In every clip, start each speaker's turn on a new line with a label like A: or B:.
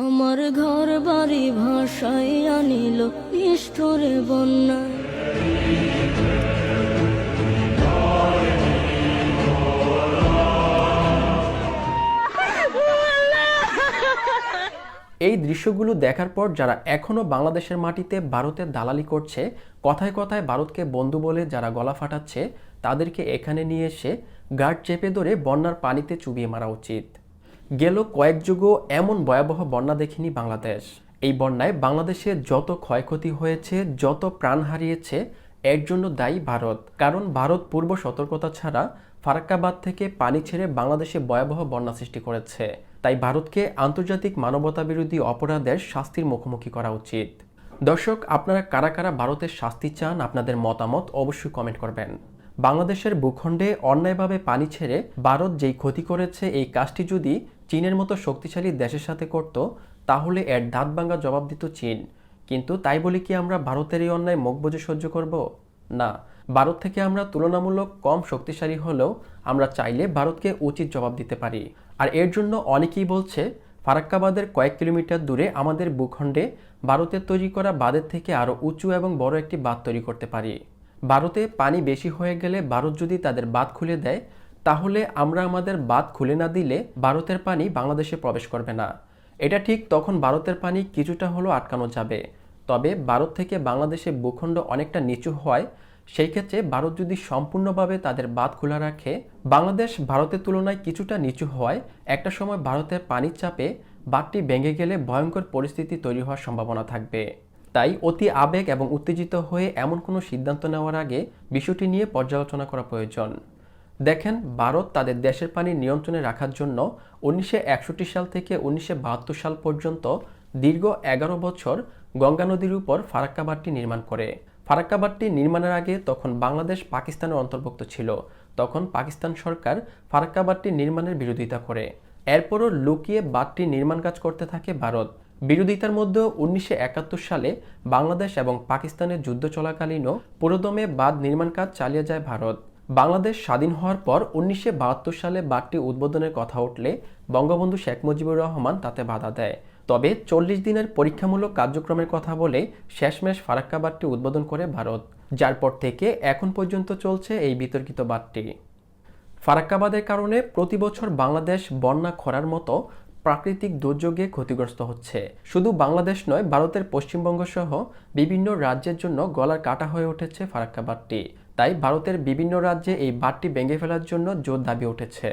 A: আমার ঘর বাড়ি ভাষায় আনিল নিষ্ঠুরে বন্যায়
B: এই দৃশ্যগুলো দেখার পর যারা এখনও বাংলাদেশের মাটিতে ভারতের দালালি করছে, কথায় কথায় ভারতকে বন্ধু বলে যারা গলা ফাটাচ্ছে, তাদেরকে এখানে নিয়ে এসে গার্ড চেপে ধরে বন্যার পানিতে চুবিয়ে মারা উচিত। গেল কয়েক যুগও এমন ভয়াবহ বন্যা দেখেনি বাংলাদেশ। এই বন্যায় বাংলাদেশে যত ক্ষয়ক্ষতি হয়েছে, যত প্রাণ হারিয়েছে, এর জন্য দায়ী ভারত। কারণ ভারত পূর্ব সতর্কতা ছাড়া ফারাক্কাবাদ থেকে পানি ছেড়ে বাংলাদেশে ভয়াবহ বন্যা সৃষ্টি করেছে। তাই ভারতকে আন্তর্জাতিক মানবতা বিরোধী অপরাধের শাস্তির মুখোমুখি করা উচিত। দর্শক, আপনারা কারা কারা ভারতের শাস্তি চান, আপনাদের মতামত অবশ্যই কমেন্ট করবেন। বাংলাদেশের ভূখণ্ডে অন্যায়ভাবে পানি ছেড়ে ভারত যেই ক্ষতি করেছে, এই কাজটি যদি চীনের মতো শক্তিশালী দেশের সাথে করত, তাহলে এর দাঁত ভাঙ্গা জবাব দিত চীন। কিন্তু তাই বলে কি আমরা ভারতের এই অন্যায় মুখ বুজে সহ্য করব? না। ভারত থেকে আমরা তুলনামূলক কম শক্তিশালী হলেও আমরা চাইলে ভারতকে উচিত জবাব দিতে পারি। আর এর জন্য অনেকেই বলছে, ফারাক্কাবাদের কয়েক কিলোমিটার দূরে আমাদের ভূখণ্ডে ভারতের তৈরি করা বাঁধের থেকে আরও উঁচু এবং বড় একটি বাঁধ তৈরি করতে পারি। ভারতে পানি বেশি হয়ে গেলে ভারত যদি তাদের বাঁধ খুলে দেয় তাহলে আমরা আমাদের বাঁধ খুলে না দিলে ভারতের পানি বাংলাদেশে প্রবেশ করবে না। এটা ঠিক তখন ভারতের পানি কিছুটা হলেও আটকানো যাবে। তবে ভারত থেকে বাংলাদেশে ভূখণ্ড অনেকটা নিচু হয়, সেই ক্ষেত্রে ভারত যদি সম্পূর্ণভাবে তাদের বাঁধ খোলা রাখে, বাংলাদেশ ভারতের তুলনায় কিছুটা নিচু হওয়ায় একটা সময় ভারতের পানির চাপে বাঁধটি ভেঙে গেলে ভয়ঙ্কর পরিস্থিতি তৈরি হওয়ার সম্ভাবনা থাকবে। তাই অতি আবেগ এবং উত্তেজিত হয়ে এমন কোনো সিদ্ধান্ত নেওয়ার আগে বিষয়টি নিয়ে পর্যালোচনা করা প্রয়োজন। দেখেন, ভারত তাদের দেশের পানি নিয়ন্ত্রণে রাখার জন্য উনিশশো একষট্টি সাল থেকে উনিশশো বাহাত্তর সাল পর্যন্ত দীর্ঘ এগারো বছর গঙ্গা নদীর উপর ফারাক্কা বাঁধটি নির্মাণ করে। ফারাক্কা বাঁধটি নির্মাণের আগে তখন বাংলাদেশ পাকিস্তানের অন্তর্ভুক্ত ছিল। তখন পাকিস্তান সরকার ফারাক্কা বাঁধটি নির্মাণের বিরোধিতা করে। এরপরও লুকিয়ে বাঁধটি নির্মাণ কাজ করতে থাকে ভারত। বিরোধিতার মধ্যে উনিশশো সালে বাংলাদেশ এবং পাকিস্তানের যুদ্ধ চলাকালীনও পুরোদমে বাঁধ নির্মাণ কাজ চালিয়ে যায় ভারত। বাংলাদেশ স্বাধীন হওয়ার পর উনিশশো বাহাত্তর সালে বাঁধটি উদ্বোধনের কথা উঠলে বঙ্গবন্ধু শেখ মুজিবুর রহমান তাতে বাধা দেয়। তবে চল্লিশ দিনের পরীক্ষামূলক কার্যক্রমের কথা বলে শেষমেশ ফারাক্কা বাঁধটি উদ্বোধন করে ভারত, যার পর থেকে এখন পর্যন্ত চলছে এই বিতর্কিত বাঁধটি ফারাক্কাবাদের কারণে প্রতি বছর বাংলাদেশ বন্যা খরার মতো প্রাকৃতিক দুর্যোগে ক্ষতিগ্রস্ত হচ্ছে। শুধু বাংলাদেশ নয়, ভারতের পশ্চিমবঙ্গ সহ বিভিন্ন রাজ্যের জন্য গলার কাটা হয়ে উঠেছে ফারাক্কা বাঁধটি তাই ভারতের বিভিন্ন রাজ্যে এই বাঁধটি ভেঙে ফেলার জন্য জোর দাবি উঠেছে।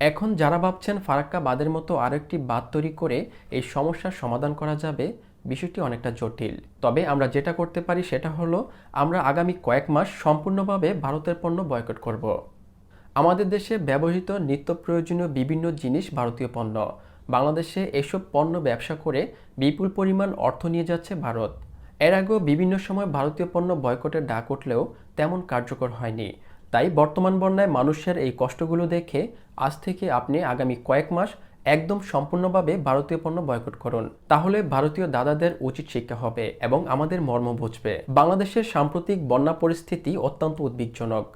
B: এখন যারা ভাবছেন ফারাক্কা বাঁধের মতো আরেকটি বাঁধ তৈরি করে এই সমস্যার সমাধান করা যাবে, বিষয়টি অনেকটা জটিল। তবে আমরা যেটা করতে পারি সেটা হলো, আমরা আগামী কয়েক মাস সম্পূর্ণভাবে ভারতের পণ্য বয়কট করব। আমাদের দেশে ব্যবহৃত নিত্য প্রয়োজনীয় বিভিন্ন জিনিস ভারতীয় পণ্য। বাংলাদেশে এসব পণ্য ব্যবসা করে বিপুল পরিমাণ অর্থ নিয়ে যাচ্ছে ভারত। এর আগেও বিভিন্ন সময় ভারতীয় পণ্য বয়কটের ডাক উঠলেও তেমন কার্যকর হয়নি। তাই বর্তমান বন্যায় মানুষের এই কষ্টগুলো দেখে আজ থেকে আপনি আগামী কয়েক মাস একদম সম্পূর্ণভাবে ভারতীয় পণ্য বয়কট করুন। তাহলে ভারতীয় দাদাদের উচিত শিক্ষা হবে এবং আমাদের মর্ম বুঝবে। বাংলাদেশের সাম্প্রতিক বন্যা পরিস্থিতি অত্যন্ত উদ্বিগ্নজনক।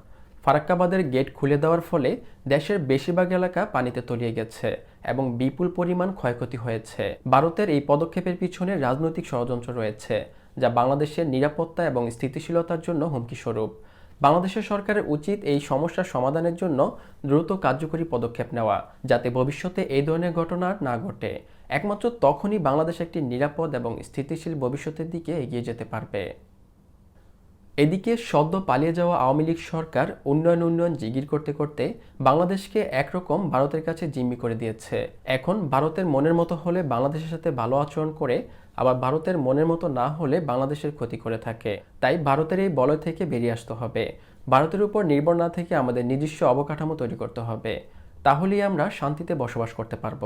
B: ফারাক্কাবাদের গেট খুলে দেওয়ার ফলে দেশের বেশিরভাগ এলাকা পানিতে তলিয়ে গেছে। এবং বিপুল পরিমাণ ক্ষয়ক্ষতি হয়েছে। ভারতের এই পদক্ষেপের পিছনে রাজনৈতিক ষড়যন্ত্র রয়েছে, যা বাংলাদেশের নিরাপত্তা এবং স্থিতিশীলতার জন্য হুমকি স্বরূপ। বাংলাদেশের সরকারের উচিত এই সমস্যার সমাধানের জন্য দ্রুত কার্যকরী পদক্ষেপ নেওয়া, যাতে ভবিষ্যতে এই ধরনের ঘটনা না ঘটে। একমাত্র তখনই বাংলাদেশ একটি নিরাপদ এবং স্থিতিশীল ভবিষ্যতের দিকে এগিয়ে যেতে পারবে। এদিকে সদ্য পালিয়ে যাওয়া আওয়ামী লীগ সরকার উন্নয়ন উন্নয়ন জিগির করতে করতে বাংলাদেশকে একরকম ভারতের কাছে জিম্মি করে দিয়েছে। এখন ভারতের মনের মতো হলে বাংলাদেশের সাথে ভালো আচরণ করে, আবার ভারতের মনের মতো না হলে বাংলাদেশের ক্ষতি করে থাকে। তাই ভারতের এই বলয় থেকে বেরিয়ে আসতে হবে। ভারতের উপর নির্ভর না থেকে আমাদের নিজস্ব অবকাঠামো তৈরি করতে হবে। তাহলেই আমরা শান্তিতে বসবাস করতে পারব।